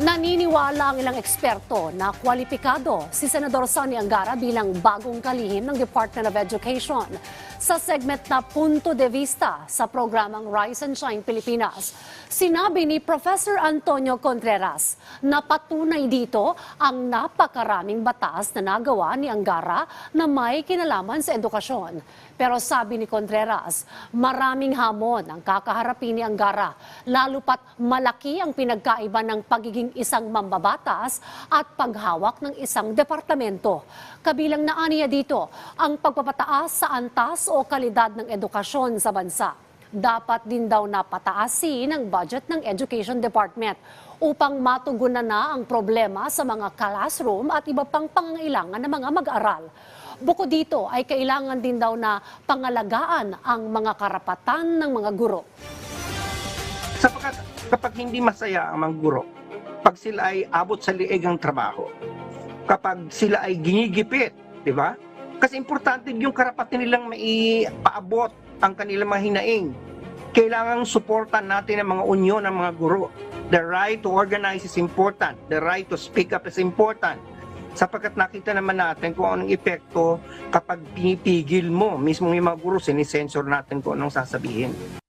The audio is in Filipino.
Naniniwala ang ilang eksperto na kwalipikado si Senador Sonny Angara bilang bagong kalihim ng Department of Education. Sa segment na Punto de Vista sa programang Rise and Shine Pilipinas, sinabi ni Professor Antonio Contreras na patunay dito ang napakaraming batas na nagawa ni Angara na may kinalaman sa edukasyon. Pero sabi ni Contreras, maraming hamon ang kakaharapin ni Angara, lalo pat malaki ang pinagkaiba ng pagiging isang mambabatas at paghawak ng isang departamento. Kabilang na aniya dito ang pagpapataas sa antas o kalidad ng edukasyon sa bansa. Dapat din daw napataasin ang budget ng Education Department upang matugunan na ang problema sa mga classroom at iba pang pangangailangan ng mga mag-aral. Bukod dito ay kailangan din daw na pangalagaan ang mga karapatan ng mga guro. Sapagkat kapag hindi masaya ang mga guro, pag sila ay abot sa liig ang trabaho, kapag sila ay ginigipit, di ba? Kasi importante yung karapatan nilang maipaabot ang kanilang mga hinaing. Kailangang suportan natin ang mga unyon ng mga guro. The right to organize is important. The right to speak up is important. Sapagkat nakita naman natin kung anong epekto kapag pinipigil mo, mismo yung mga guro, sinisensor natin kung anong sasabihin.